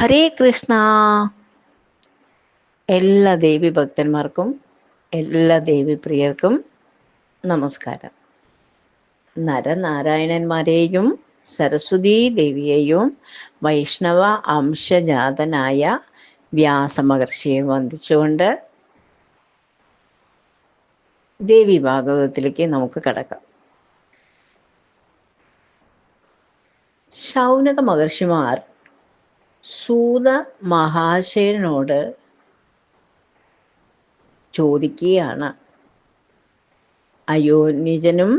ഹരേ കൃഷ്ണ. എല്ലാ ദേവി ഭക്തന്മാർക്കും എല്ലാ ദേവി പ്രിയർക്കും നമസ്കാരം. നരനാരായണന്മാരെയും സരസ്വതീ ദേവിയെയും വൈഷ്ണവ അംശജാതനായ വ്യാസമഹർഷിയെ വന്ദിച്ചുകൊണ്ട് ദേവി ഭാഗവതത്തിലേക്ക് നമുക്ക് കടക്കാം. ശൗനക മഹർഷിമാർ സൂത മഹാശയനോട് ചോദിക്കുകയാണ്. അയോനിജനും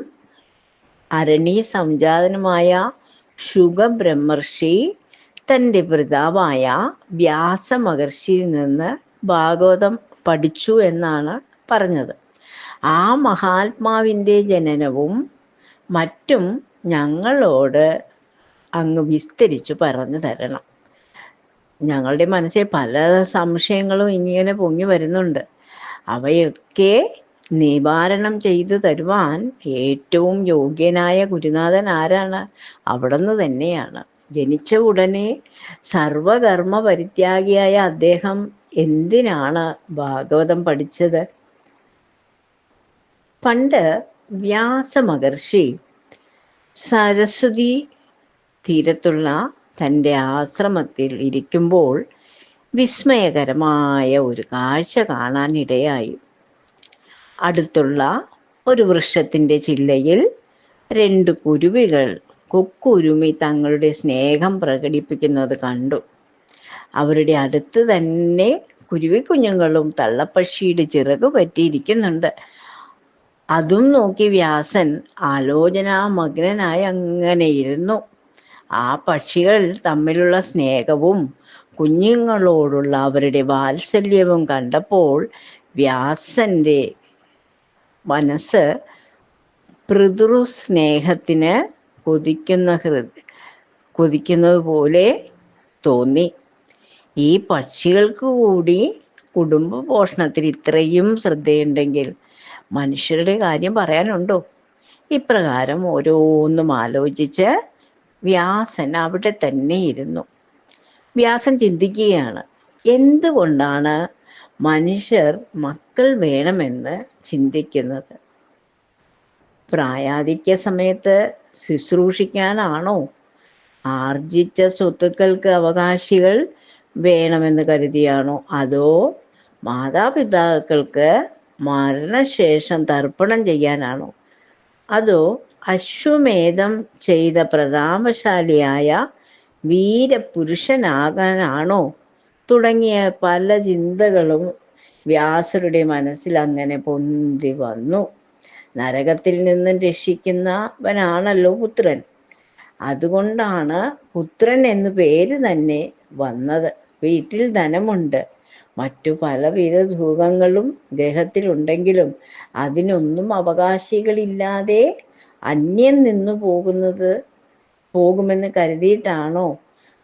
അരണി സംജാതനുമായ ശുഗബ്രഹ്മർഷി തന്റെ പിതാവായ വ്യാസമഹർഷിയിൽ നിന്ന് ഭാഗവതം പഠിച്ചു എന്നാണ് പറഞ്ഞത്. ആ മഹാത്മാവിന്റെ ജനനവും മറ്റും ഞങ്ങളോട് അങ്ങ് വിസ്തരിച്ചു പറഞ്ഞു തരണം. ഞങ്ങളുടെ മനസ്സിൽ പല സംശയങ്ങളും ഇങ്ങനെ പൊങ്ങി വരുന്നുണ്ട്. അവയൊക്കെ നിവാരണം ചെയ്തു തരുവാൻ ഏറ്റവും യോഗ്യനായ ഗുരുനാഥൻ ആരാണ്? അവിടുന്ന് തന്നെയാണ്. ജനിച്ച ഉടനെ സർവകർമ്മ പരിത്യാഗിയായ അദ്ദേഹം എന്തിനാണ് ഭാഗവതം പഠിച്ചത്? പണ്ട് വ്യാസ മഹർഷി സരസ്വതി തീരത്തുള്ള തന്റെ ആശ്രമത്തിൽ ഇരിക്കുമ്പോൾ വിസ്മയകരമായ ഒരു കാഴ്ച കാണാനിടയായി. അടുത്തുള്ള ഒരു വൃക്ഷത്തിന്റെ ചില്ലയിൽ രണ്ട് കുരുവികൾ കൊക്കുരുമി തങ്ങളുടെ സ്നേഹം പ്രകടിപ്പിക്കുന്നത് കണ്ടു. അവരുടെ അടുത്ത് തന്നെ കുരുവിക്കുഞ്ഞുങ്ങളും തള്ളപ്പക്ഷിയുടെ ചിറക് പറ്റിയിരിക്കുന്നുണ്ട്. അതും നോക്കി വ്യാസൻ ആലോചനാമഗ്നനായി അങ്ങനെ ഇരുന്നു. ആ പക്ഷികൾ തമ്മിലുള്ള സ്നേഹവും കുഞ്ഞുങ്ങളോടുള്ള അവരുടെ വാത്സല്യവും കണ്ടപ്പോൾ വ്യാസന്റെ മനസ്സ് പൃതൃസ്നേഹത്തിന് കൊതിക്കുന്ന ഹൃ കൊതിക്കുന്നത് പോലെ തോന്നി. ഈ പക്ഷികൾക്ക് കൂടി കുടുംബ പോഷണത്തിൽ ഇത്രയും ശ്രദ്ധയുണ്ടെങ്കിൽ മനുഷ്യരുടെ കാര്യം പറയാനുണ്ടോ? ഇപ്രകാരം ഓരോന്നും ആലോചിച്ച് വ്യാസൻ അവിടെ തന്നെ ഇരുന്നു. വ്യാസൻ ചിന്തിക്കുകയാണ് എന്തുകൊണ്ടാണ് മനുഷ്യർ മക്കൾ വേണമെന്ന് ചിന്തിക്കുന്നത്? പ്രായാധിക്യ സമയത്ത് ശുശ്രൂഷിക്കാനാണോ? ആർജിച്ച സ്വത്തുക്കൾക്ക് അവകാശികൾ വേണമെന്ന് കരുതിയാണോ? അതോ മാതാപിതാക്കൾക്ക് മരണശേഷം തർപ്പണം ചെയ്യാനാണോ? അതോ അശ്വമേധം ചെയ്ത പ്രതാപശാലിയായ വീരപുരുഷനാകാനാണോ? തുടങ്ങിയ പല ചിന്തകളും വ്യാസരുടെ മനസ്സിൽ അങ്ങനെ പൊന്തി വന്നു. നരകത്തിൽ നിന്നും രക്ഷിക്കുന്നവനാണല്ലോ പുത്രൻ. അതുകൊണ്ടാണ് പുത്രൻ എന്നു പേര് തന്നെ വന്നത്. വീട്ടിൽ ധനമുണ്ട്. മറ്റു പലവിധ ഗ്രഹത്തിൽ ഉണ്ടെങ്കിലും അതിനൊന്നും അവകാശികളില്ലാതെ അന്യം നിന്നു പോകുന്നത് പോകുമെന്ന് കരുതിയിട്ടാണോ?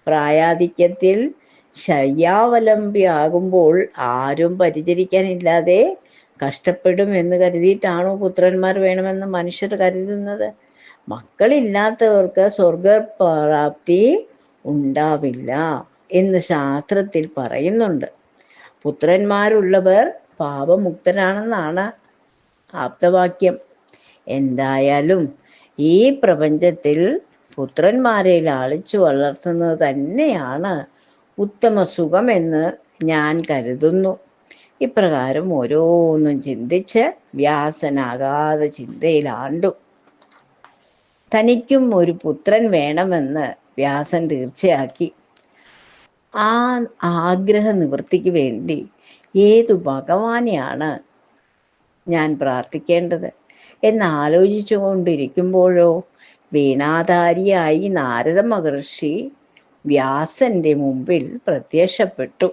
പ്രായാധിക്യത്തിൽ ശയ്യാവലംബിയാകുമ്പോൾ ആരും പരിചരിക്കാനില്ലാതെ കഷ്ടപ്പെടും എന്ന് കരുതിയിട്ടാണോ പുത്രന്മാർ വേണമെന്ന് മനുഷ്യർ കരുതുന്നത്? മക്കളില്ലാത്തവർക്ക് സ്വർഗപ്രാപ്തി ഉണ്ടാവില്ല എന്ന് ശാസ്ത്രത്തിൽ പറയുന്നുണ്ട്. പുത്രന്മാരുള്ളവർ പാപമുക്തരാണെന്നാണ് ആപ്തവാക്യം. എന്തായാലും ഈ പ്രപഞ്ചത്തിൽ പുത്രന്മാരെ ലാളിച്ചു വളർത്തുന്നത് തന്നെയാണ് ഉത്തമ സുഖമെന്ന് ഞാൻ കരുതുന്നു. ഇപ്രകാരം ഓരോന്നും ചിന്തിച്ച് വ്യാസനാകാതെ ചിന്തയിലാണ്ടു. തനിക്കും ഒരു പുത്രൻ വേണമെന്ന് വ്യാസൻ തീർച്ചയാക്കി. ആ ആഗ്രഹ നിവൃത്തിക്ക് വേണ്ടി ഏതു ഭഗവാനെയാണ് ഞാൻ പ്രാർത്ഥിക്കേണ്ടത്? എന്ന് ആലോചിച്ചു കൊണ്ടിരിക്കുമ്പോഴോ വീണാധാരിയായി നാരദ മഹർഷി വ്യാസന്റെ മുമ്പിൽ പ്രത്യക്ഷപ്പെട്ടു.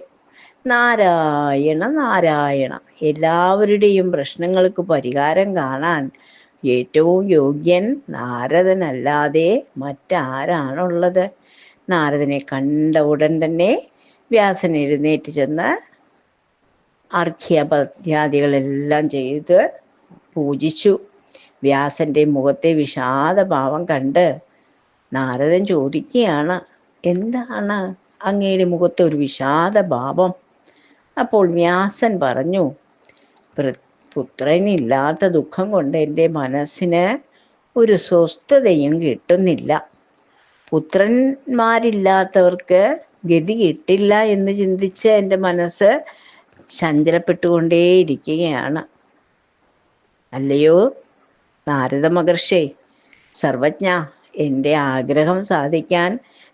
നാരായണ നാരായണ എല്ലാവരുടെയും പ്രശ്നങ്ങൾക്ക് പരിഹാരം കാണാൻ ഏറ്റവും യോഗ്യൻ നാരദനല്ലാതെ മറ്റാരാണുള്ളത്? നാരദനെ കണ്ട ഉടൻ തന്നെ വ്യാസൻ എഴുന്നേറ്റ് ചെന്ന് അർഘ്യപത്യാദികളെല്ലാം ചെയ്ത് പൂജിച്ചു. വ്യാസന്റെ മുഖത്തെ വിഷാദഭാവം കണ്ട് നാരദൻ ചോദിക്കുകയാണ് എന്താണ് അങ്ങയുടെ മുഖത്തെ ഒരു വിഷാദഭാവം അപ്പോൾ വ്യാസൻ പറഞ്ഞു "പ്ര- പുത്രനില്ലാത്ത ദുഃഖം കൊണ്ട് എന്റെ മനസ്സിന് ഒരു സ്വസ്ഥതയും കിട്ടുന്നില്ല. പുത്രന്മാരില്ലാത്തവർക്ക് ഗതി കിട്ടില്ല എന്ന് ചിന്തിച്ച് എന്റെ മനസ്സ് ചഞ്ചലപ്പെട്ടുകൊണ്ടേയിരിക്കുകയാണ്. അല്ലയോ? നാരദ മഹർഷി സർവജ്ഞ എന്റെ ആഗ്രഹം സാധിക്കാൻ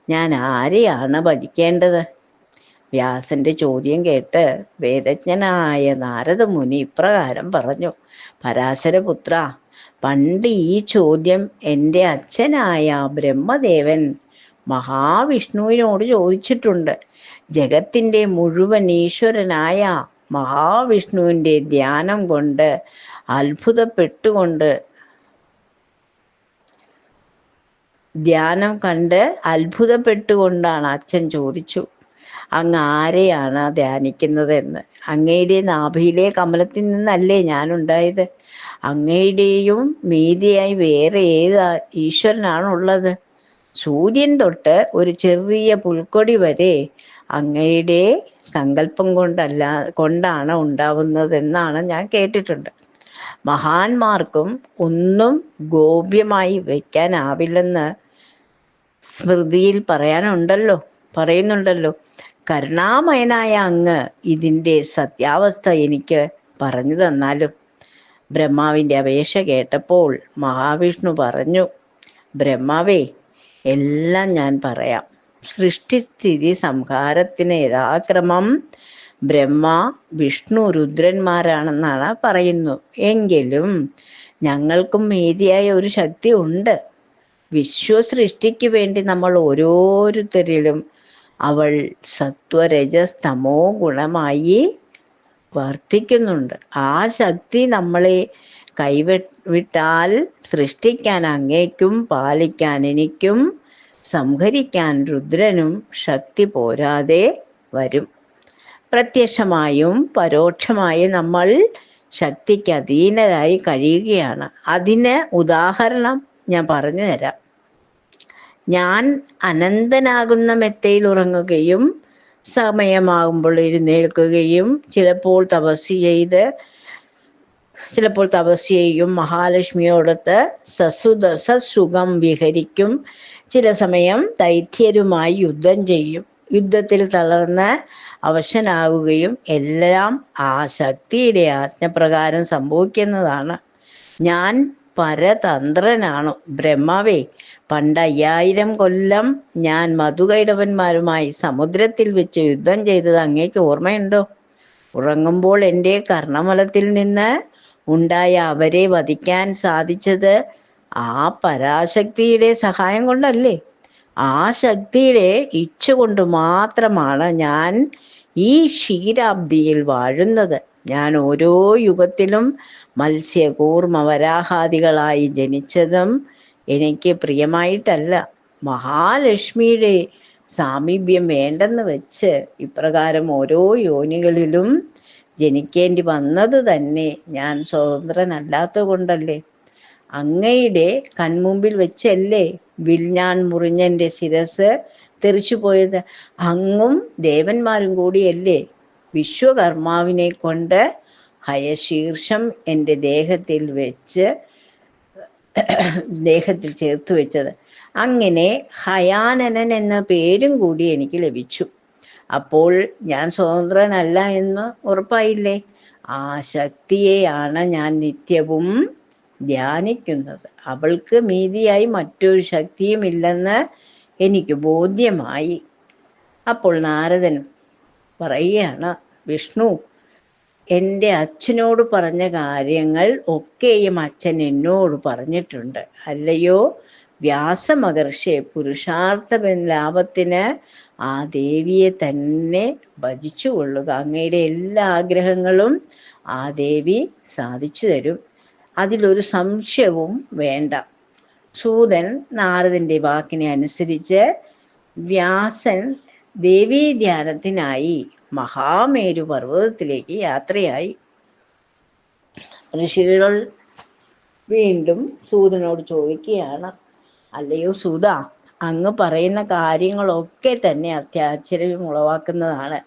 ഞാൻ ആരെയാണ് ഭജിക്കേണ്ടത്? വ്യാസന്റെ ചോദ്യം കേട്ട് വേദജ്ഞനായ നാരദ മുനി ഇപ്രകാരം പറഞ്ഞു പരാശരപുത്ര പണ്ട് ഈ ചോദ്യം എന്റെ അച്ഛനായ ബ്രഹ്മദേവൻ മഹാവിഷ്ണുവിനോട് ചോദിച്ചിട്ടുണ്ട്. ജഗത്തിന്റെ മുഴുവൻ ഈശ്വരനായ മഹാവിഷ്ണുവിന്റെ ധ്യാനം കൊണ്ട് അത്ഭുതപ്പെട്ടുകൊണ്ട് ധ്യാനം കണ്ട് അത്ഭുതപ്പെട്ടുകൊണ്ടാണ് അച്ഛൻ ചോദിച്ചു. അങ്ങ് ആരെയാണ് ധ്യാനിക്കുന്നത് എന്ന് അങ്ങയുടെ നാഭിയിലെ കമലത്തിൽ നിന്നല്ലേ ഞാൻ ഉണ്ടായത് അങ്ങയുടെയും മീതിയായി വേറെ ഏത് ഈശ്വരനാണുള്ളത്? സൂര്യൻ തൊട്ട് ഒരു ചെറിയ പുൽക്കൊടി വരെ അങ്ങയുടെ സങ്കല്പം കൊണ്ടല്ല കൊണ്ടാണ് ഉണ്ടാവുന്നതെന്നാണ് ഞാൻ കേട്ടിട്ടുണ്ട്. മഹാന്മാർക്കും ഒന്നും ഗോപ്യമായി വയ്ക്കാനാവില്ലെന്ന് സ്മൃതിയിൽ പറയാനുണ്ടല്ലോ പറയുന്നുണ്ടല്ലോ. കരുണാമയനായ അങ്ങ് ഇതിന്റെ സത്യാവസ്ഥ എനിക്ക് പറഞ്ഞു തന്നാലും. ബ്രഹ്മാവിന്റെ അപേക്ഷ കേട്ടപ്പോൾ മഹാവിഷ്ണു പറഞ്ഞു ബ്രഹ്മാവേ എല്ലാം ഞാൻ പറയാം. സൃഷ്ടിസ്ഥിതി സംഹാരത്തിന് യഥാക്രമം ബ്രഹ്മ വിഷ്ണു രുദ്രന്മാരാണെന്നാണ് പറയുന്നു. എങ്കിലും ഞങ്ങൾക്കും മീതിയായ ഒരു ശക്തി ഉണ്ട്. വിശ്വസൃഷ്ടിക്ക് വേണ്ടി നമ്മൾ ഓരോരുത്തരിലും അവൾ സത്വരജസ് തമോ ഗുണമായി വർത്തിക്കുന്നുണ്ട്. ആ ശക്തി നമ്മളെ കൈവിട്ടാൽ സൃഷ്ടിക്കാൻ അങ്ങേക്കും പാലിക്കാൻ എനിക്കും സംഹരിക്കാൻ രുദ്രനും ശക്തി പോരാതെ വരും. പ്രത്യക്ഷമായും പരോക്ഷമായും നമ്മൾ ശക്തിക്ക് അധീനരായി കഴിയുകയാണ്. അതിന് ഉദാഹരണം ഞാൻ പറഞ്ഞു തരാം. ഞാൻ അനന്തനാകുന്ന മെത്തയിൽ ഉറങ്ങുകയും സമയമാകുമ്പോൾ എഴുന്നേൽക്കുകയും ചിലപ്പോൾ തപസ് ചെയ്ത് ചിലപ്പോൾ തപസ് ചെയ്യും. മഹാലക്ഷ്മിയോടൊത്ത് സസുത സസുഖം വിഹരിക്കും. ചില സമയം ദൈത്യരുമായി യുദ്ധം ചെയ്യും. യുദ്ധത്തിൽ തളർന്ന് അവശനാവുകയും എല്ലാം ആ ശക്തിയുടെ ആജ്ഞപ്രകാരം സംഭവിക്കുന്നതാണ്. ഞാൻ പരതന്ത്രനാണു. ബ്രഹ്മാവേ പണ്ട് അയ്യായിരം കൊല്ലം ഞാൻ മധുകൈടവന്മാരുമായി സമുദ്രത്തിൽ വെച്ച് യുദ്ധം ചെയ്തത് അങ്ങേക്ക് ഓർമ്മയുണ്ടോ? ഉറങ്ങുമ്പോൾ എന്റെ കർണമലത്തിൽ നിന്ന് ഉണ്ടായ അവരെ വധിക്കാൻ സാധിച്ചത് ആ പരാശക്തിയുടെ സഹായം കൊണ്ടല്ലേ? ആ ശക്തിയുടെ ഇച്ഛ കൊണ്ട് മാത്രമാണ് ഞാൻ ഈ ക്ഷീരാബ്ദിയിൽ വാഴുന്നത്. ഞാൻ ഓരോ യുഗത്തിലും മത്സ്യ കൂർമ്മ വരാഹാദികളായി ജനിച്ചതും എനിക്ക് പ്രിയമായിട്ടല്ല. മഹാലക്ഷ്മിയുടെ സാമീപ്യം വേണ്ടെന്ന് വെച്ച് ഇപ്രകാരം ഓരോ യോനികളിലും ജനിക്കേണ്ടി വന്നത് തന്നെ ഞാൻ സ്വതന്ത്രനല്ലാത്ത കൊണ്ടല്ലേ അങ്ങയുടെ കൺമുമ്പിൽ വെച്ചല്ലേ വിൽഞാൻ മുറിഞ്ഞന്റെ ശിരസ് തെറിച്ചു പോയത് അങ്ങും ദേവന്മാരും കൂടിയല്ലേ വിശ്വകർമാവിനെ കൊണ്ട് ഹയശീർഷം എന്റെ ദേഹത്തിൽ വെച്ച് ദേഹത്തിൽ ചേർത്ത് വെച്ചത്. അങ്ങനെ ഹയാനനൻ എന്ന പേരും കൂടി എനിക്ക് ലഭിച്ചു. അപ്പോൾ ഞാൻ സ്വതന്ത്രനല്ല എന്ന് ഉറപ്പായില്ലേ? ആ ശക്തിയെയാണ് ഞാൻ നിത്യവും ധ്യാനിക്കുന്നത്. അവൾക്ക് മീതിയായി മറ്റൊരു ശക്തിയും ഇല്ലെന്ന് എനിക്ക് ബോധ്യമായി. അപ്പോൾ നാരദൻ പറയുകയാണ്. വിഷ്ണു എന്റെ അച്ഛനോട് പറഞ്ഞ കാര്യങ്ങൾ ഒക്കെയും അച്ഛൻ എന്നോട് പറഞ്ഞിട്ടുണ്ട്. അല്ലയോ വ്യാസ മഹർഷിയെ പുരുഷാർത്ഥമെന്ന ലാഭത്തിന് ആ ദേവിയെ തന്നെ ഭജിച്ചു കൊള്ളുക. അങ്ങയുടെ എല്ലാ ആഗ്രഹങ്ങളും ആ ദേവി സാധിച്ചു തരും. അതിലൊരു സംശയവും വേണ്ട. സൂതൻ നാരദന്റെ വാക്കിനെ അനുസരിച്ച് വ്യാസൻ ദേവീ ധ്യാനത്തിനായി മഹാമേരു പർവതത്തിലേക്ക് യാത്രയായി. ഋഷികൾ വീണ്ടും സൂതനോട് ചോദിക്കുകയാണ് അല്ലയോ സൂത അങ്ങ് പറയുന്ന കാര്യങ്ങളൊക്കെ തന്നെ അത്യാശ്ചര്യം ഉളവാക്കുന്നതാണ്.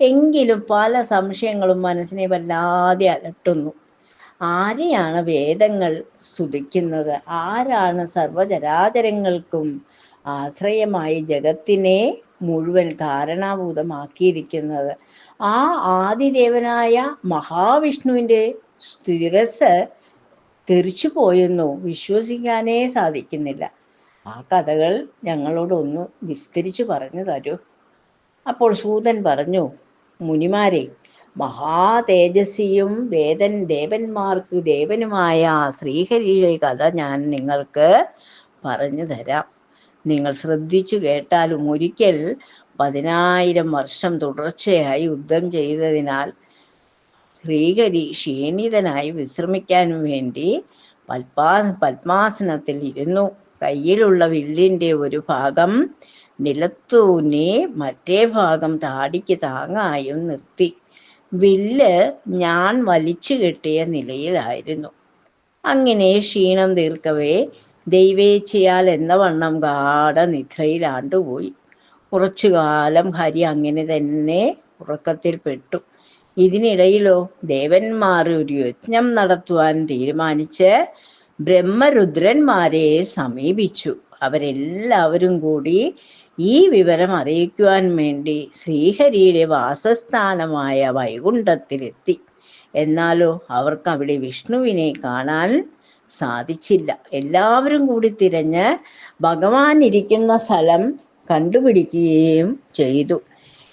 എങ്കിലും പല സംശയങ്ങളും മനസ്സിനെ വല്ലാതെ അലട്ടുന്നു. ആരെയാണ് വേദങ്ങൾ സ്തുതിക്കുന്നത്? ആരാണ് സർവചരാചരങ്ങൾക്കും ആശ്രയമായി ജഗത്തിനെ മുഴുവൻ ധാരണാഭൂതമാക്കിയിരിക്കുന്നത്. ആ ആദിദേവനായ മഹാവിഷ്ണുവിന്റെ സ്ഥിരസ് തെറിച്ചു പോയെന്നു വിശ്വസിക്കാനേ സാധിക്കുന്നില്ല. ആ കഥകൾ ഞങ്ങളോടൊന്ന് വിസ്തരിച്ചു പറഞ്ഞു തരൂ. അപ്പോൾ സൂതൻ പറഞ്ഞു മുനിമാരെ മഹാതേജസ്വിയും വേദൻ ദേവന്മാർക്ക് ദേവനുമായ ശ്രീഹരിയുടെ കഥ ഞാൻ നിങ്ങൾക്ക് പറഞ്ഞു തരാം. നിങ്ങൾ ശ്രദ്ധിച്ചു കേട്ടാലും ഒരിക്കൽ പതിനായിരം വർഷം തുടർച്ചയായി യുദ്ധം ചെയ്തതിനാൽ ശ്രീഹരി ക്ഷീണിതനായി വിശ്രമിക്കാൻ വേണ്ടി പൽപാ പത്മാസനത്തിൽ ഇരുന്നു. കയ്യിലുള്ള വില്ലിന്റെ ഒരു ഭാഗം നിലത്തൂന്നി മറ്റേ ഭാഗം താടിക്ക് താങ്ങായും നിർത്തി. വില്ല് ഞാൻ വലിച്ചു കെട്ടിയ നിലയിലായിരുന്നു. അങ്ങനെ ക്ഷീണം തീർക്കവേ ദൈവേച്ഛയാൽ എന്ന വണ്ണം ഗാഠ നിദ്രയിലാണ്ടുപോയി കുറച്ചു കാലം ഹരി അങ്ങനെ തന്നെ ഉറക്കത്തിൽ പെട്ടു. ഇതിനിടയിലോ ദേവന്മാർ ഒരു യജ്ഞം നടത്തുവാൻ തീരുമാനിച്ച് ബ്രഹ്മരുദ്രന്മാരെ സമീപിച്ചു. അവരെല്ലാവരും കൂടി ഈ വിവരം അറിയിക്കുവാൻ വേണ്ടി ശ്രീഹരിയുടെ വാസസ്ഥാനമായ വൈകുണ്ഠത്തിലെത്തി. എന്നാലോ അവർക്ക് അവിടെ വിഷ്ണുവിനെ കാണാൻ സാധിച്ചില്ല. എല്ലാവരും കൂടി തിരഞ്ഞ് ഭഗവാൻ ഇരിക്കുന്ന സ്ഥലം കണ്ടുപിടിക്കുകയും ചെയ്തു.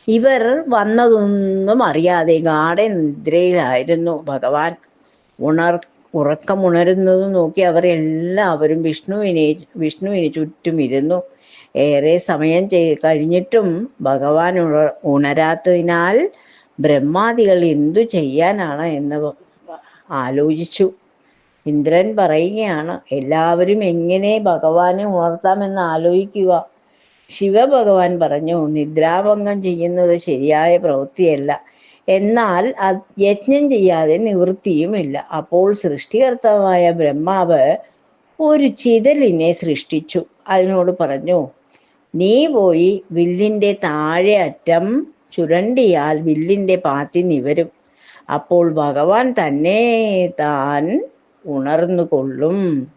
ഇവർ വന്നതൊന്നും അറിയാതെ ഗാഠനിദ്രയിലായിരുന്നു ഭഗവാൻ. ഉണർ ഉറക്കമുണരുന്നത് നോക്കി അവർ എല്ലാവരും വിഷ്ണുവിനെ വിഷ്ണുവിന് ചുറ്റും ഇരുന്നു ഏറെ സമയം ചെയ് കഴിഞ്ഞിട്ടും ഭഗവാൻ ഉണ ഉണരാത്തതിനാൽ ബ്രഹ്മാദികൾ എന്തു ചെയ്യാനാണ് എന്ന് ആലോചിച്ചു. ഇന്ദ്രൻ പറയുകയാണ് എല്ലാവരും എങ്ങനെ ഭഗവാനെ ഉണർത്താമെന്ന് ആലോചിക്കുക. ശിവഭഗവാൻ പറഞ്ഞു നിദ്രാഭംഗം ചെയ്യുന്നത് ശരിയായ പ്രവൃത്തിയല്ല. എന്നാൽ യജ്ഞം ചെയ്യാതെ നിവൃത്തിയുമില്ല. അപ്പോൾ സൃഷ്ടികർത്താവായ ബ്രഹ്മാവ് ഒരു ചിതലിനെ സൃഷ്ടിച്ചു. അതിനോട് പറഞ്ഞു നീ പോയി വില്ലിന്റെ താഴെ അറ്റം ചുരണ്ടിയാൽ വില്ലിന്റെ പാത്തി നിവരും. അപ്പോൾ ഭഗവാൻ തന്നെ താൻ ഉണർന്നു കൊള്ളും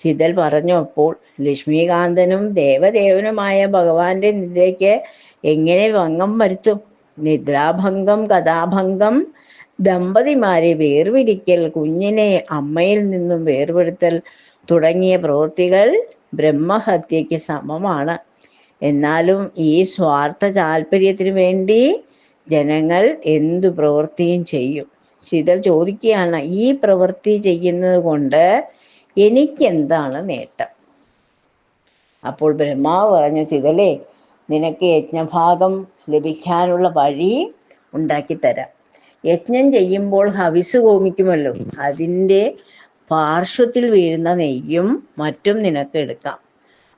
ചിതൽ പറഞ്ഞപ്പോൾ ലക്ഷ്മീകാന്തനും ദേവദേവനുമായ ഭഗവാന്റെ നിദ്രയ്ക്ക് എങ്ങനെ ഭംഗം വരുത്തും? നിദ്രാഭംഗം കഥാഭംഗം ദമ്പതിമാരെ വേർപിരിക്കൽ കുഞ്ഞിനെ അമ്മയിൽ നിന്നും വേർപെടുത്തൽ തുടങ്ങിയ പ്രവൃത്തികൾ ബ്രഹ്മഹത്യയ്ക്ക് സമമാണ്. എന്നാലും ഈ സ്വാർത്ഥ താല്പര്യത്തിന് വേണ്ടി ജനങ്ങൾ എന്തു പ്രവൃത്തിയും ചെയ്യും? ശീതൽ ചോദിക്കുകയാണ് ഈ പ്രവൃത്തി ചെയ്യുന്നത് കൊണ്ട് എനിക്കെന്താണ് നേട്ടം? അപ്പോൾ ബ്രഹ്മാവ് പറഞ്ഞു ചിതലേ നിനക്ക് യജ്ഞഭാഗം ലഭിക്കാനുള്ള വഴി ഉണ്ടാക്കി തരാം യജ്ഞം ചെയ്യുമ്പോൾ ഹവിസ് കോമിക്കുമല്ലോ. അതിന്റെ പാർശ്വത്തിൽ വീഴുന്ന നെയ്യും മറ്റും നിനക്ക് എടുക്കാം.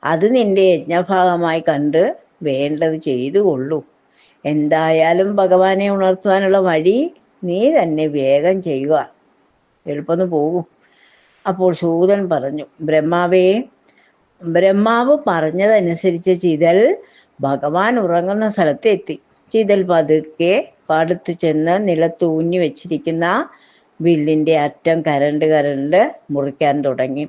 അത് നിന്റെ യജ്ഞഭാഗമായി കണ്ട് വേണ്ടത് ചെയ്തു കൊള്ളൂ എന്തായാലും ഭഗവാനെ ഉണർത്തുവാനുള്ള വഴി നീ തന്നെ വേഗം ചെയ്യുക. എളുപ്പന്ന് പോകും. അപ്പോൾ സൂതൻ പറഞ്ഞു ബ്രഹ്മാവേ ബ്രഹ്മാവ് പറഞ്ഞതനുസരിച്ച് ചിതൽ ഭഗവാൻ ഉറങ്ങുന്ന സ്ഥലത്തെത്തി ചിതൽ പതുക്കെ പടുത്തു ചെന്ന് നിലത്തൂഞ്ഞി വെച്ചിരിക്കുന്ന വില്ലിന്റെ അറ്റം കരണ്ട് കരണ്ട് മുറിക്കാൻ തുടങ്ങി.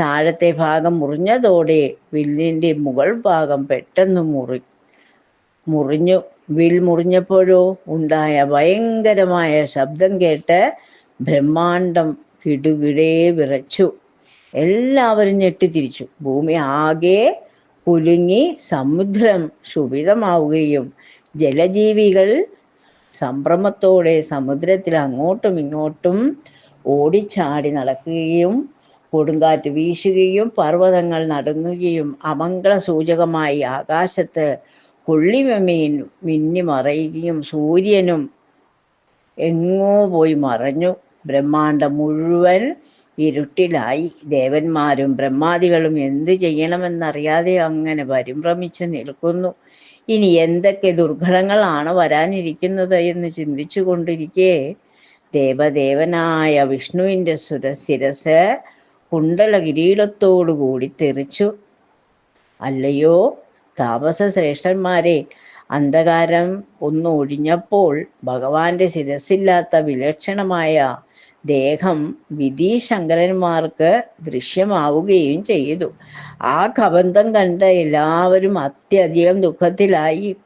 താഴത്തെ ഭാഗം മുറിഞ്ഞതോടെ വില്ലിന്റെ മുകൾ ഭാഗം പെട്ടെന്ന് മുറി മുറിഞ്ഞു. വിൽ മുറിഞ്ഞപ്പോഴോ ഉണ്ടായ ഭയങ്കരമായ ശബ്ദം കേട്ട് ബ്രഹ്മാണ്ടം കിടുകിടേ വിറച്ചു. എല്ലാവരും ഞെട്ടിത്തിരിച്ചു. ഭൂമി ആകെ കുലുങ്ങി സമുദ്രം ക്ഷുഭിതമാവുകയും ജലജീവികൾ സംഭ്രമത്തോടെ സമുദ്രത്തിൽ അങ്ങോട്ടും ഇങ്ങോട്ടും ഓടിച്ചാടി നടക്കുകയും കൊടുങ്കാറ്റ് വീശുകയും പർവതങ്ങൾ നടുങ്ങുകയും അമംഗള സൂചകമായി ആകാശത്ത് കൊള്ളിമീൻ മിന്നി മറയുകയും സൂര്യനും എങ്ങോ പോയി മറഞ്ഞു. ബ്രഹ്മാണ്ടം മുഴുവൻ ഇരുട്ടിലായി. ദേവന്മാരും ബ്രഹ്മാദികളും എന്ത് ചെയ്യണമെന്നറിയാതെ അങ്ങനെ പരിഭ്രമിച്ച് നിൽക്കുന്നു. ഇനി എന്തൊക്കെ ദുർഘടങ്ങളാണ് വരാനിരിക്കുന്നത് എന്ന് ചിന്തിച്ചു കൊണ്ടിരിക്കെ ദേവദേവനായ വിഷ്ണുവിന്റെ സുര ശിരസ് കുണ്ടല കിരീടത്തോടുകൂടി തെറിച്ചു. അല്ലയോ? താപസ ശ്രേഷ്ഠന്മാരെ അന്ധകാരം ഒന്നൊഴിഞ്ഞപ്പോൾ ഭഗവാന്റെ ശിരസില്ലാത്ത വിലക്ഷണമായ ദേഹം വിധീശങ്കരന്മാർക്ക് ദൃശ്യമാവുകയും ചെയ്തു. ആ കബന്ധം കണ്ട് എല്ലാവരും അത്യധികം ദുഃഖത്തിലായി.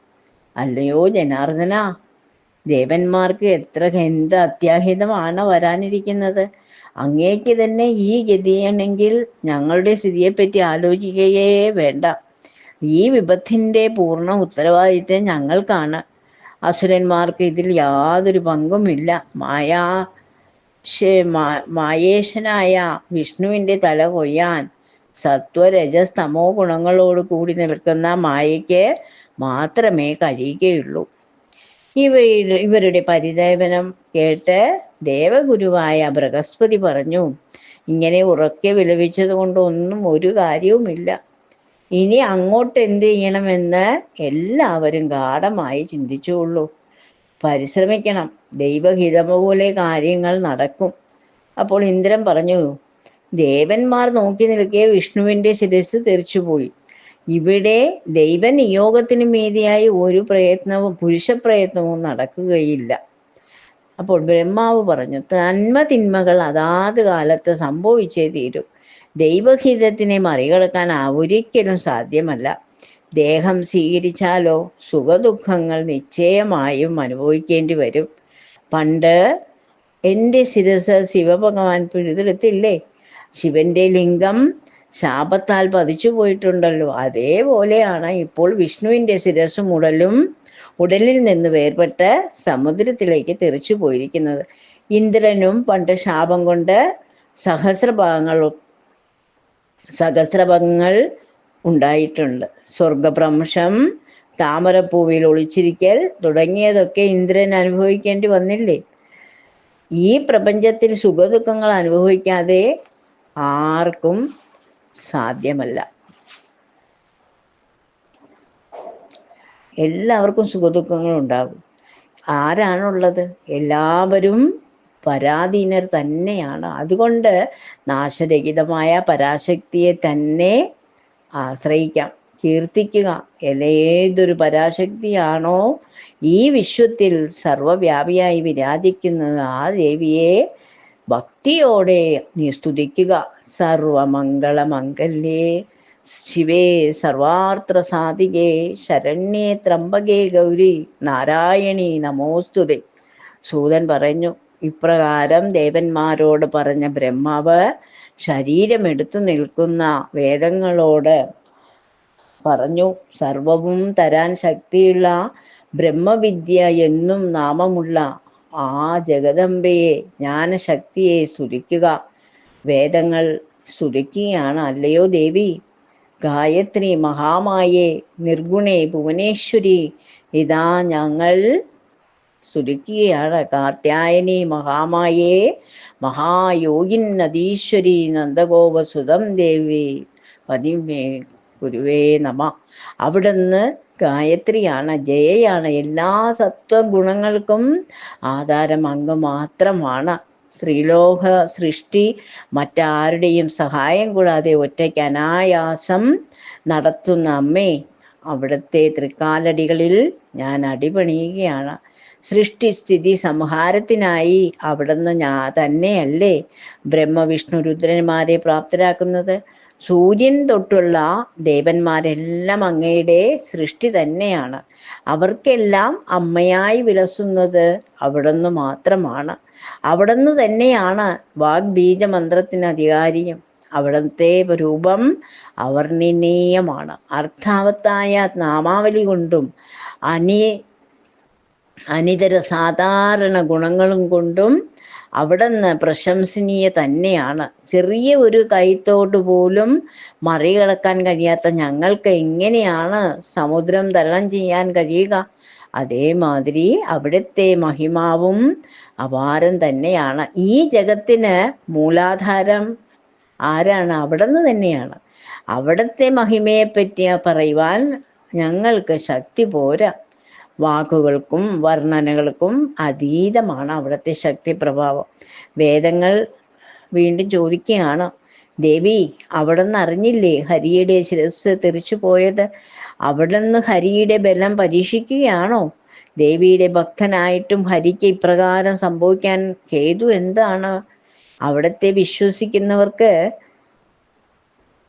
അല്ലയോ ജനാർദ്ദന ദേവന്മാർക്ക് എത്ര എന്ത് അത്യാഹിതമാണ് വരാനിരിക്കുന്നത്. അങ്ങേക്ക് തന്നെ ഈ ഗതിയാണെങ്കിൽ ഞങ്ങളുടെ സ്ഥിതിയെപ്പറ്റി ആലോചിക്കുകയേ വേണ്ട. ഈ വിപത്തിന്റെ പൂർണ ഉത്തരവാദിത്വം ഞങ്ങൾക്കാണ് അസുരന്മാർക്ക് ഇതിൽ യാതൊരു പങ്കുമില്ല മായാ മായേശനായ വിഷ്ണുവിന്റെ തല കൊയ്യാൻ സത്വരജസ്തമോ ഗുണങ്ങളോട് കൂടി നിൽക്കുന്ന മായയ്ക്ക് മാത്രമേ കഴിയുകയുള്ളൂ. ഇവ ഇവരുടെ പരിദേവനം കേട്ട് ദേവഗുരുവായ ബൃഹസ്പതി പറഞ്ഞു ഇങ്ങനെ ഉറക്കെ വിലപിച്ചത് കൊണ്ടൊന്നും ഒരു കാര്യവുമില്ല. ഇനി അങ്ങോട്ട് എന്ത് ചെയ്യണമെന്ന് എല്ലാവരും ഗാഠമായി ചിന്തിച്ചുള്ളൂ പരിശ്രമിക്കണം. ദൈവഹിതം പോലെ കാര്യങ്ങൾ നടക്കും. അപ്പോൾ ഇന്ദ്രൻ പറഞ്ഞു ദേവന്മാർ നോക്കി നിൽക്കിയ വിഷ്ണുവിന്റെ ശിരസ് തെറിച്ചുപോയി. ഇവിടെ ദൈവ നിയോഗത്തിന് മീതിയായി ഒരു പ്രയത്നവും പുരുഷ പ്രയത്നവും നടക്കുകയില്ല. അപ്പോൾ ബ്രഹ്മാവ് പറഞ്ഞു നന്മ തിന്മകൾ അതാത് കാലത്ത് സംഭവിച്ചേ തീരൂ. ദൈവഹിതത്തിനെ മറികടക്കാൻ ഒരിക്കലും സാധ്യമല്ല. ദേഹം സ്വീകരിച്ചാലോ സുഖദുഃഖങ്ങൾ നിശ്ചയമായും അനുഭവിക്കേണ്ടി വരും. പണ്ട് എന്റെ ശിരസ് ശിവഭഗവാൻ പിഴുതെടുത്തില്ലേ? ശിവന്റെ ലിംഗം ശാപത്താൽ പതിച്ചു പോയിട്ടുണ്ടല്ലോ. അതേപോലെയാണ് ഇപ്പോൾ വിഷ്ണുവിന്റെ ശിരസും ഉടലും ഉടലിൽ നിന്ന് വേർപെട്ട് സമുദ്രത്തിലേക്ക് തെറിച്ചു പോയിരിക്കുന്നത്. ഇന്ദ്രനും പണ്ട് ശാപം കൊണ്ട് സഹസ്രഭാഗങ്ങൾ സഹസ്രഭങ്ങൾ ഉണ്ടായിട്ടുണ്ട്. സ്വർഗഭ്രംശം താമരപ്പൂവിൽ ഒളിച്ചിരിക്കൽ തുടങ്ങിയതൊക്കെ ഇന്ദ്രൻ അനുഭവിക്കേണ്ടി വന്നില്ലേ? ഈ പ്രപഞ്ചത്തിൽ സുഖദുഃഖങ്ങൾ അനുഭവിക്കാതെ ആർക്കും സാധ്യമല്ല. എല്ലാവർക്കും സുഖദുഃഖങ്ങൾ ഉണ്ടാകും. ആരാണുള്ളത്? എല്ലാവരും പരാധീനർ തന്നെയാണ്. അതുകൊണ്ട് നാശരഹിതമായ പരാശക്തിയെ തന്നെ ആശ്രയിക്കാം. കീർത്തിക്കുക. ഏതൊരു പരാശക്തിയാണോ ഈ വിശ്വത്തിൽ സർവവ്യാപിയായി വിരാജിക്കുന്നത്? ആ ദേവിയെ ഭക്തിയോടെ നീ സ്തുതിക്കുക. സർവമംഗളമംഗല്യേ. ശിവേ സർവാർത്ര സാധികേ ശരണ്യേ ത്രംബകേ ഗൗരി. നാരായണി നമോസ്തുതേ. സൂതൻ പറഞ്ഞു ഇപ്രകാരം ദേവന്മാരോട് പറഞ്ഞ ബ്രഹ്മാവ് ശരീരമെടുത്തു നിൽക്കുന്ന വേദങ്ങളോട് പറഞ്ഞു സർവവും തരാൻ ശക്തിയുള്ള ബ്രഹ്മവിദ്യ എന്നും നാമമുള്ള ആ ജഗദംബയെ ജ്ഞാനശക്തിയെ സ്തുതിക്കുക. വേദങ്ങൾ സ്തുതിക്കുകയാണ് അല്ലയോ ദേവി ഗായത്രി മഹാമായെ നിർഗുണേ ഭുവനേശ്വരി ഇതാ ഞങ്ങൾ സ്തുതിക്കുകയാണ് കാർത്യായനി മഹാമായേ. മഹായോഗിൻ നദീശ്വരി നന്ദഗോപസുതം ദേവി. പതിമേ ഗുരുവേ നമ. അവിടുന്ന് ഗായത്രിയാണ് ജയയാണ്. എല്ലാ സത്വഗുണങ്ങൾക്കും ആധാരം അങ്ങ് മാത്രമാണ്. സ്ത്രീലോക സൃഷ്ടി മറ്റാരുടെയും സഹായം കൂടാതെ ഒറ്റയ്ക്ക് അനായാസം നടത്തുന്ന അമ്മേ. അവിടുത്തെ തൃക്കാലടികളിൽ ഞാൻ അടിപണിയുകയാണ്. സൃഷ്ടിസ്ഥിതി സംഹാരത്തിനായി അവിടുന്ന് ഞാ തന്നെയല്ലേ ബ്രഹ്മവിഷ്ണു രുദ്രന്മാരെ പ്രാപ്തരാക്കുന്നത്? സൂര്യൻ തൊട്ടുള്ള ദേവന്മാരെല്ലാം അങ്ങയുടെ സൃഷ്ടി തന്നെയാണ്. അവർക്കെല്ലാം അമ്മയായി വിലസുന്നത് അവിടുന്ന് മാത്രമാണ്. അവിടുന്ന് തന്നെയാണ് വാഗ്ബീജ മന്ത്രത്തിന് അധികാരിയും അവിടുത്തെ രൂപം അവർണിനീയമാണ് അർത്ഥാവത്തായ നാമാവലി കൊണ്ടും അനി അനിതര സാധാരണ ഗുണങ്ങളും കൊണ്ടും അവിടുന്ന് പ്രശംസനീയ തന്നെയാണ്. ചെറിയ ഒരു കൈത്തോട്ട് പോലും മറികടക്കാൻ കഴിയാത്ത ഞങ്ങൾക്ക് എങ്ങനെയാണ് സമുദ്രം തരണം ചെയ്യാൻ കഴിയുക? അതേമാതിരി അവിടുത്തെ മഹിമാവും അപാരം തന്നെയാണ്. ഈ ജഗത്തിന് മൂലാധാരം ആരാണ്? അവിടുന്ന് തന്നെയാണ്. അവിടുത്തെ മഹിമയെ പറ്റിയ പറയുവാൻ ഞങ്ങൾക്ക് ശക്തി പോരാ. വാക്കുകൾക്കും വർണനകൾക്കും അതീതമാണ് അവിടുത്തെ ശക്തി പ്രഭാവം വേദങ്ങൾ വീണ്ടും ചോദിക്കുകയാണ് ദേവി അവിടുന്ന് അറിഞ്ഞില്ലേ ഹരിയുടെ ശിരസ് തിരിച്ചു പോയത്? അവിടുന്ന് ഹരിയുടെ ബലം പരീക്ഷിക്കുകയാണോ? ദേവിയുടെ ഭക്തനായിട്ടും ഹരിക്ക് ഇപ്രകാരം സംഭവിക്കാൻ ഹേതു എന്താണ്? അവിടത്തെ വിശ്വസിക്കുന്നവർക്ക്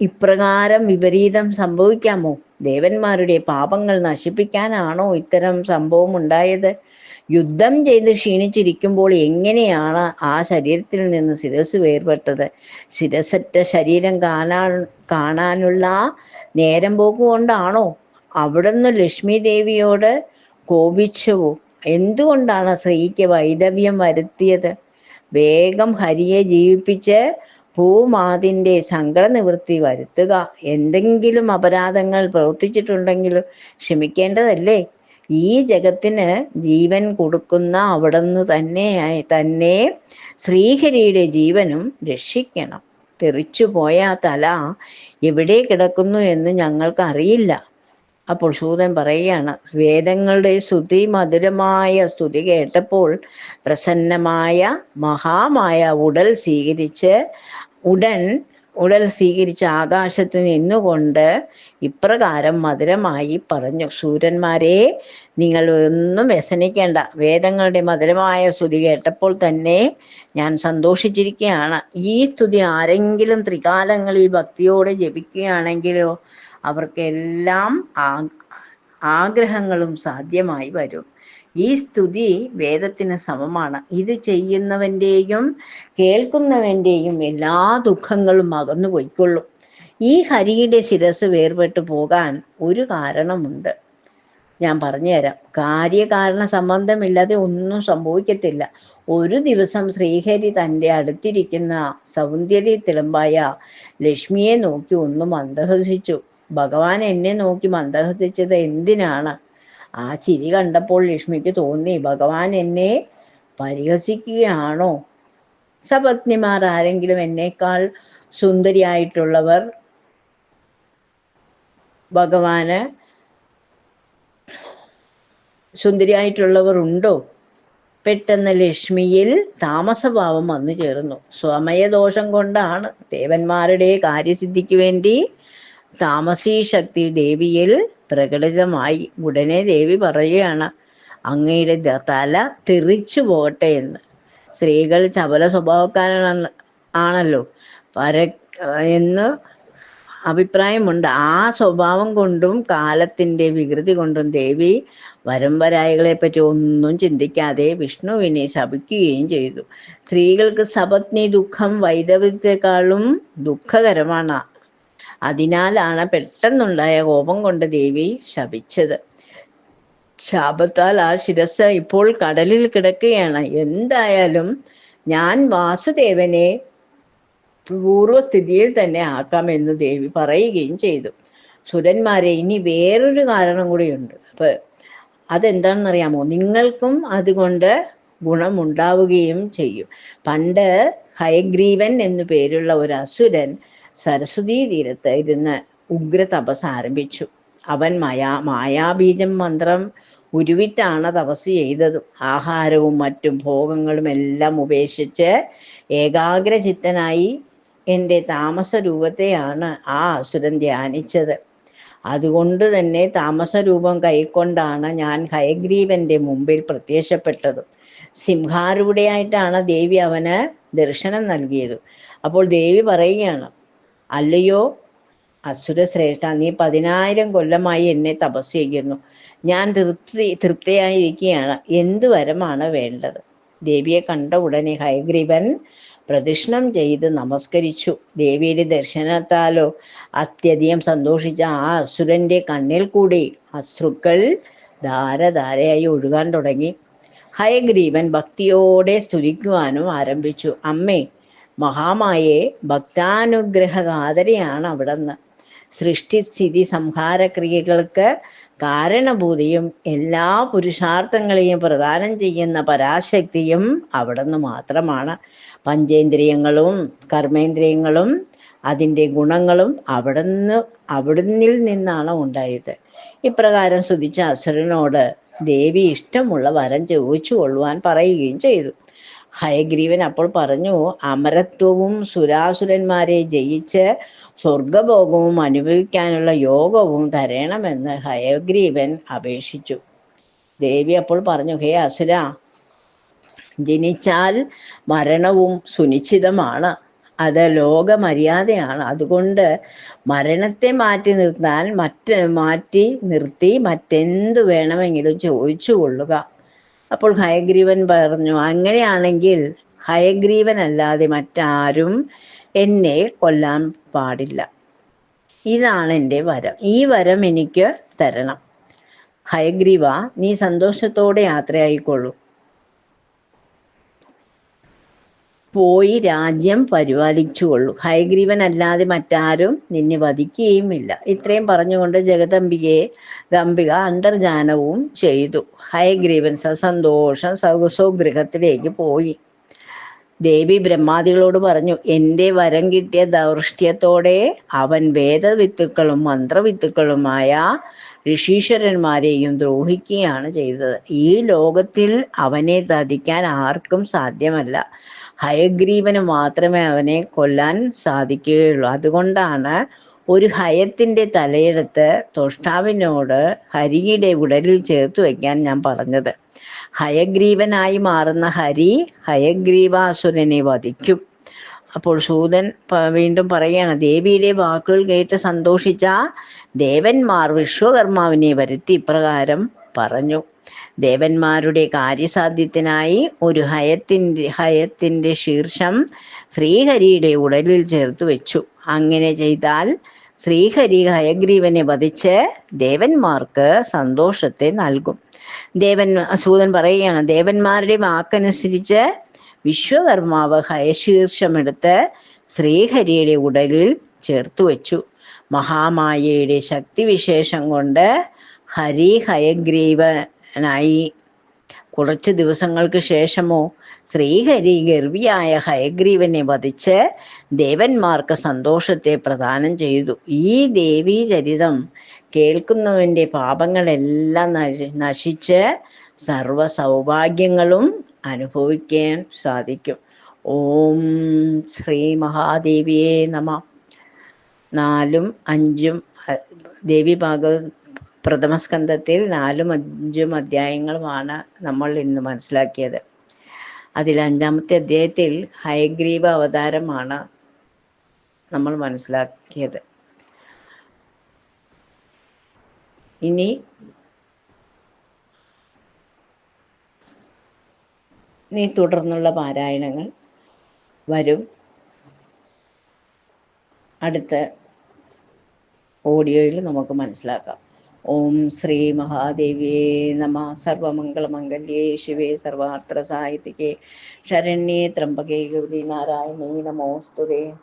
ഇപ്രകാരം വിപരീതം സംഭവിക്കാമോ? ദേവന്മാരുടെ പാപങ്ങൾ നശിപ്പിക്കാനാണോ ഇത്തരം സംഭവം ഉണ്ടായത്? യുദ്ധം ചെയ്ത് ക്ഷീണിച്ചിരിക്കുമ്പോൾ എങ്ങനെയാണ് ആ ശരീരത്തിൽ നിന്ന് ശിരസ് വേർപെട്ടത്? ശിരസറ്റ ശരീരം കാണാൻ കാണാനുള്ള നേരം പോക്കുകൊണ്ടാണോ അവിടുന്ന് ലക്ഷ്മി ദേവിയോട് കോപിച്ചുവോ? എന്തുകൊണ്ടാണ് സ്ത്രീക്ക് വൈദവ്യം വരുത്തിയത്? വേഗം ഹരിയെ ജീവിപ്പിച്ച് ഭൂമാതിന്റെ സങ്കട നിവൃത്തി വരുത്തുക. എന്തെങ്കിലും അപരാധങ്ങൾ പ്രവർത്തിച്ചിട്ടുണ്ടെങ്കിൽ ക്ഷമിക്കേണ്ടതല്ലേ? ഈ ജഗത്തിന് ജീവൻ കൊടുക്കുന്ന അവിടുന്ന് തന്നെയായി തന്നെ ശ്രീഹരിയുടെ ജീവനും രക്ഷിക്കണം. തെറിച്ചു പോയ തല എവിടെ കിടക്കുന്നു എന്ന് ഞങ്ങൾക്ക് അറിയില്ല അപ്പോൾ സൂതൻ പറയുകയാണ് വേദങ്ങളുടെ സ്തുതി മധുരമായ സ്തുതി കേട്ടപ്പോൾ പ്രസന്നമായ മഹാമായ ഉടൽ സ്വീകരിച്ച് ഉടൻ ഉടൽ സ്വീകരിച്ച് ആകാശത്ത് നിന്നുകൊണ്ട് ഇപ്രകാരം മധുരമായി പറഞ്ഞു. സൂര്യന്മാരെ നിങ്ങൾ ഒന്നും വ്യസനിക്കേണ്ട. വേദങ്ങളുടെ മധുരമായ സ്തുതി കേട്ടപ്പോൾ തന്നെ ഞാൻ സന്തോഷിച്ചിരിക്കുകയാണ്. ഈ സ്തുതി ആരെങ്കിലും ത്രികാലങ്ങളിൽ ഭക്തിയോടെ ജപിക്കുകയാണെങ്കിലോ അവർക്കെല്ലാം ആഗ്രഹങ്ങളും സാധ്യമായി വരും. ഈ സ്തുതി വേദത്തിന് സമമാണ്. ഇത് ചെയ്യുന്നവന്റെയും കേൾക്കുന്നവന്റെയും എല്ലാ ദുഃഖങ്ങളും അകന്നു പോയിക്കൊള്ളും. ഈ ഹരിയുടെ ശിരസ് വേർപെട്ടു പോകാൻ ഒരു കാരണമുണ്ട്. ഞാൻ പറഞ്ഞുതരാം. കാര്യകാരണ സംബന്ധമില്ലാതെ ഒന്നും സംഭവിക്കത്തില്ല. ഒരു ദിവസം ശ്രീഹരി തന്റെ അടുത്തിരിക്കുന്ന സൗന്ദര്യ തിളമ്പായ ലക്ഷ്മിയെ നോക്കി ഒന്ന് മന്ദഹസിച്ചു. ഭഗവാൻ എന്നെ നോക്കി മന്ദഹസിച്ചത് എന്തിനാണ്? ആ ചിരി കണ്ടപ്പോൾ ലക്ഷ്മിക്ക് തോന്നി ഭഗവാൻ എന്നെ പരിഹസിക്കുകയാണോ? സപത്നിമാർ ആരെങ്കിലും എന്നേക്കാൾ സുന്ദരിയായിട്ടുള്ളവർ ഭഗവാന് സുന്ദരിയായിട്ടുള്ളവർ ഉണ്ടോ പെട്ടെന്ന് ലക്ഷ്മിയിൽ താമസഭാവം വന്നു ചേർന്നു. സ്വമയദോഷം കൊണ്ടാണ് ദേവന്മാരുടെ കാര്യസിദ്ധിക്ക് വേണ്ടി താമസീ ശക്തി ദേവിയിൽ പ്രകടിതമായി. ഉടനെ ദേവി പറയുകയാണ് അങ്ങയുടെ തല തെറിച്ചു പോകട്ടെ എന്ന്. സ്ത്രീകൾ ചപല സ്വഭാവക്കാരാണ് ആണല്ലോ. പര എന്ന് അഭിപ്രായമുണ്ട്. ആ സ്വഭാവം കൊണ്ടും കാലത്തിന്റെ വികൃതി കൊണ്ടും ദേവി വരമ്പരായകളെ പറ്റി ഒന്നും ചിന്തിക്കാതെ വിഷ്ണുവിനെ ശപിക്കുകയും ചെയ്തു. സ്ത്രീകൾക്ക് സപത്നി ദുഃഖം വൈദവ്യത്തെക്കാളും ദുഃഖകരമാണ്. അതിനാലാണ് പെട്ടെന്നുണ്ടായ കോപം കൊണ്ട് ദേവി ശപിച്ചത്. ശാപത്താൽ ആ ശിരസ് ഇപ്പോൾ കടലിൽ കിടക്കുകയാണ്. എന്തായാലും ഞാൻ വാസുദേവനെ പൂർവസ്ഥിതിയിൽ തന്നെ ആക്കാമെന്ന് ദേവി പറയുകയും ചെയ്തു. സുരന്മാരെ ഇനി വേറൊരു കാരണം കൂടിയുണ്ട്. അപ്പൊ അതെന്താണെന്നറിയാമോ? നിങ്ങൾക്കും അതുകൊണ്ട് ഗുണമുണ്ടാവുകയും ചെയ്യും. പണ്ട് ഹയഗ്രീവൻ എന്നു പേരുള്ള ഒരു അസുരൻ സരസ്വതീ തീരത്ത് ഇരുന്ന് ഉഗ്ര തപസ് ആരംഭിച്ചു. അവൻ മായാ മായാബീജം മന്ത്രം ഉരുവിട്ടാണ് തപസ് ചെയ്തതും. ആഹാരവും മറ്റും ഭോഗങ്ങളും എല്ലാം ഉപേക്ഷിച്ച് ഏകാഗ്രചിത്തനായി എന്റെ താമസ രൂപത്തെയാണ് ആ അസുരൻ ധ്യാനിച്ചത്. അതുകൊണ്ട് തന്നെ താമസ രൂപം കൈക്കൊണ്ടാണ് ഞാൻ ഹയഗ്രീവന്റെ മുമ്പിൽ പ്രത്യക്ഷപ്പെട്ടത്. സിംഹാരൂഢയായിട്ടാണ് ദേവി അവന് ദർശനം നൽകിയത്. അപ്പോൾ ദേവി പറയുകയാണ് അല്ലയോ അസുരശ്രേഷ്ഠ നീ പതിനായിരം കൊല്ലമായി എന്നെ തപസ് ചെയ്യുന്നു. ഞാൻ തൃപ്തി തൃപ്തിയായിരിക്കുകയാണ്. എന്ത് വരമാണ് വേണ്ടത്? ദേവിയെ കണ്ട ഉടനെ ഹയഗ്രീവൻ പ്രദക്ഷിണം ചെയ്ത് നമസ്കരിച്ചു. ദേവിയുടെ ദർശനത്താലോ അത്യധികം സന്തോഷിച്ച ആ അസുരന്റെ കണ്ണിൽ കൂടി അശ്രുക്കൾ ധാരധാരയായി ഒഴുകാൻ തുടങ്ങി. ഹയഗ്രീവൻ ഭക്തിയോടെ സ്തുതിക്കുവാനും ആരംഭിച്ചു. അമ്മേ മഹാമായെ ഭക്താനുഗ്രഹകാതരയാണ് അവിടുന്ന്. സൃഷ്ടിസ്ഥിതി സംഹാരക്രിയകൾക്ക് കാരണഭൂതിയും എല്ലാ പുരുഷാർത്ഥങ്ങളെയും പ്രദാനം ചെയ്യുന്ന പരാശക്തിയും അവിടുന്ന് മാത്രമാണ്. പഞ്ചേന്ദ്രിയങ്ങളും കർമ്മേന്ദ്രിയങ്ങളും അതിന്റെ ഗുണങ്ങളും അവിടുന്ന് അവിടുന്നിൽ നിന്നാണ് ഉണ്ടായത്. ഇപ്രകാരം സ്തുതിച്ച അസുരനോട് ദേവി ഇഷ്ടമുള്ള വരം ചോദിച്ചു കൊള്ളുവാൻ പറയുകയും ചെയ്തു. ഹയഗ്രീവൻ അപ്പോൾ പറഞ്ഞു അമരത്വവും സുരാസുരന്മാരെ ജയിച്ച് സ്വർഗഭോഗവും അനുഭവിക്കാനുള്ള യോഗവും തരണമെന്ന് ഹയഗ്രീവൻ അപേക്ഷിച്ചു. ദേവി അപ്പോൾ പറഞ്ഞു ഹേ അസുര ജനിച്ചാൽ മരണവും സുനിശ്ചിതമാണ്. അത് ലോകമര്യാദയാണ്. അതുകൊണ്ട് മരണത്തെ മാറ്റി നിർത്താൻ മറ്റ് മാറ്റി നിർത്തി മറ്റെന്തു വേണമെങ്കിലും ചോദിച്ചു കൊള്ളുക. അപ്പോൾ ഹയഗ്രീവൻ പറഞ്ഞു അങ്ങനെയാണെങ്കിൽ ഹയഗ്രീവൻ അല്ലാതെ മറ്റാരും എന്നെ കൊല്ലാൻ പാടില്ല. ഇതാണ് എന്റെ വരം. ഈ വരം എനിക്ക് തരണം. ഹയഗ്രീവ നീ സന്തോഷത്തോടെ യാത്രയായിക്കൊള്ളൂ. പോയി രാജ്യം പരിപാലിച്ചുകൊള്ളൂ. ഹയഗ്രീവൻ അല്ലാതെ മറ്റാരും നിന്നെ വധിക്കുകയുമില്ല. ഇത്രയും പറഞ്ഞുകൊണ്ട് ജഗദംബികയെ ഗംബിക അന്തർജാനവും ചെയ്തു. ഹയഗ്രീവൻ സസന്തോഷം സൗഗൃഹത്തിലേക്ക് പോയി. ദേവി ബ്രഹ്മാദികളോട് പറഞ്ഞു എന്റെ വരം കിട്ടിയ ദൗർഷ്ട്യത്തോടെ അവൻ വേദവിത്തുക്കളും മന്ത്രവിത്തുക്കളുമായ ഋഷീശ്വരന്മാരെയും ദ്രോഹിക്കുകയാണ് ചെയ്തത്. ഈ ലോകത്തിൽ അവനെ തതിക്കാൻ ആർക്കും സാധ്യമല്ല. ഹയഗ്രീവന് മാത്രമേ അവനെ കൊല്ലാൻ സാധിക്കുകയുള്ളൂ. അതുകൊണ്ടാണ് ഒരു ഹയത്തിന്റെ തലയെടുത്ത് തൊഷ്ടാവിനോട് ഹരിയുടെ ഉടലിൽ ചേർത്ത് വെക്കാൻ ഞാൻ പറഞ്ഞത്. ഹയഗ്രീവനായി മാറുന്ന ഹരി ഹയഗ്രീവാസുരനെ വധിക്കും. അപ്പോൾ സൂതൻ വീണ്ടും പറയാണ് ദേവിയുടെ വാക്കുകൾ കേട്ട് സന്തോഷിച്ച ദേവന്മാർ വിശ്വകർമാവിനെ വരുത്തി ഇപ്രകാരം പറഞ്ഞു. ദേവന്മാരുടെ കാര്യസാധ്യത്തിനായി ഒരു ഹയത്തിന്റെ ഹയത്തിന്റെ ശീർഷം ശ്രീഹരിയുടെ ഉടലിൽ ചേർത്ത് വെച്ചു. അങ്ങനെ ചെയ്താൽ ശ്രീഹരി ഹയഗ്രീവനെ വധിച്ച് ദേവന്മാർക്ക് സന്തോഷത്തെ നൽകും. ദേവൻ സൂതൻ പറയുകയാണ് ദേവന്മാരുടെ വാക്കനുസരിച്ച് വിശ്വകർമാവ് ഹയശീർഷമെടുത്ത് ശ്രീഹരിയുടെ ഉടലിൽ ചേർത്തു വെച്ചു. മഹാമായയുടെ ശക്തിവിശേഷം കൊണ്ട് ഹരി ഹയഗ്രീവനായി. കുറച്ച് ദിവസങ്ങൾക്ക് ശേഷമോ ശ്രീഹരി ഗർവിയായ ഹയഗ്രീവനെ വധിച്ച് ദേവന്മാർക്ക് സന്തോഷത്തെ പ്രദാനം ചെയ്തു. ഈ ദേവീ ചരിതം കേൾക്കുന്നവന്റെ പാപങ്ങളെല്ലാം നശിച്ച് സർവ സൗഭാഗ്യങ്ങളും അനുഭവിക്കാൻ സാധിക്കും. ഓം ശ്രീ മഹാദേവിയെ നമ. നാലും അഞ്ചും ദേവി ഭാഗ പ്രഥമസ്കന്ധത്തിൽ നാലും അഞ്ചും അധ്യായങ്ങളുമാണ് നമ്മൾ ഇന്ന് മനസ്സിലാക്കിയത്. അതിൽ അഞ്ചാമത്തെ അധ്യായത്തിൽ ഹയഗ്രീവ അവതാരമാണ് നമ്മൾ മനസ്സിലാക്കിയത്. ഇനി ഇനി തുടർന്നുള്ള പാരായണങ്ങൾ വരും. അടുത്ത ഓഡിയോയിൽ നമുക്ക് മനസ്സിലാക്കാം. ഓം ശ്രീ മഹാദേവിയേ നമ. സർവമംഗളമംഗല്യേ ശിവേ സർവാർത്ഥ സാഹിത്യകേ ശരണ്യേ ത്രംബകേ ഗൗരി നാരായണീ നമോസ്തുതേ.